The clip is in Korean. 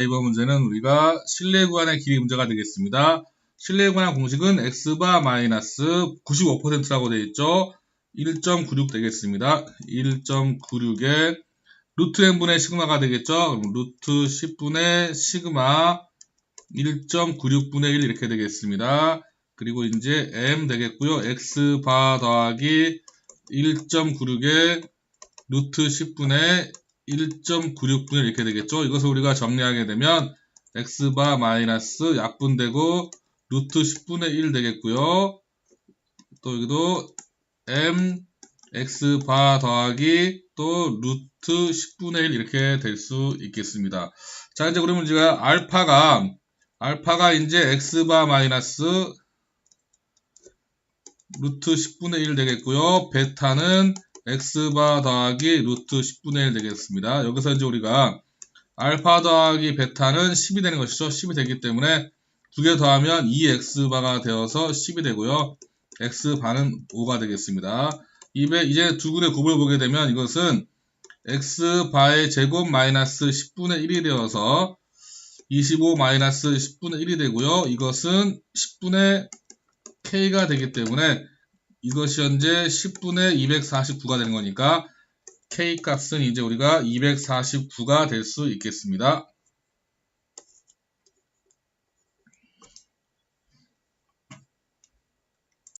이번 문제는 우리가 실내 구간의 길이 문제가 되겠습니다. 실내 구간의 공식은 x바 마이너스 95%라고 되어 있죠. 1.96 되겠습니다. 1.96에 루트 n분의 시그마가 되겠죠. 루트 10분의 시그마 1.96분의 1 이렇게 되겠습니다. 그리고 이제 m 되겠고요. x바 더하기 1.96에 루트 10분의 1.96분의 이렇게 되겠죠. 이것을 우리가 정리하게 되면 x바 마이너스 약분되고 루트 10분의 1 되겠고요. 또 여기도 m x바 더하기 또 루트 10분의 1 이렇게 될 수 있겠습니다. 자 이제 그러면 제가 알파가 알파가 이제 x바 마이너스 루트 10분의 1 되겠고요. 베타는 x바 더하기 루트 10분의 1 되겠습니다. 여기서 이제 우리가 알파 더하기 베타는 10이 되는 것이죠. 10이 되기 때문에 두 개 더하면 2x바가 되어서 10이 되고요. x바는 5가 되겠습니다. 이에 이제 두 군의 곱을 보게 되면 이것은 x바의 제곱 마이너스 10분의 1이 되어서 25 마이너스 10분의 1이 되고요. 이것은 10분의 k가 되기 때문에 이것이 현재 10분의 249가 되는 거니까 k 값은 이제 우리가 249가 될 수 있겠습니다.